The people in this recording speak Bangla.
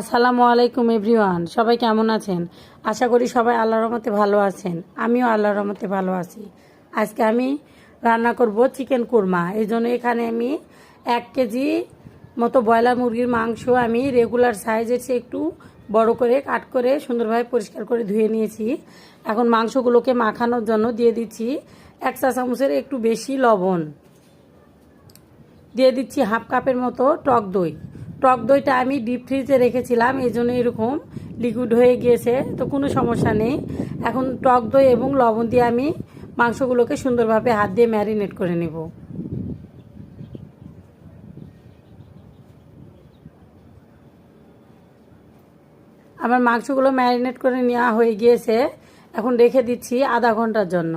আসসালামু আলাইকুম এভরিওয়ান, সবাই কেমন আছেন? আশা করি সবাই আল্লাহর রহমতে ভালো আছেন। আমিও আল্লাহর রহমতে ভালো আছি। আজকে আমি রান্না করব চিকেন কুরমা। এই জন্য এখানে আমি এক কেজি মতো ব্রয়লার মুরগির মাংস আমি রেগুলার সাইজের চেয়ে একটু বড় করে কাট করে সুন্দরভাবে পরিষ্কার করে ধুয়ে নিয়েছি। এখন মাংসগুলোকে মাখানোর জন্য দিয়ে দিচ্ছি এক চা চামচের একটু বেশি লবণ। দিয়ে দিচ্ছি হাফ কাপের মতো টক দই। টক দইটা আমি ডিপ ফ্রিজে রেখেছিলাম এই জন্য এরকম লিকুইড হয়ে গিয়েছে, তো কোনো সমস্যা নেই। এখন টক দই এবং লবণ দিয়ে আমি মাংসগুলোকে সুন্দরভাবে হাত দিয়ে ম্যারিনেট করে নেব। আমার মাংসগুলো ম্যারিনেট করে নেওয়া হয়ে গিয়েছে, এখন রেখে দিচ্ছি আধা ঘণ্টার জন্য।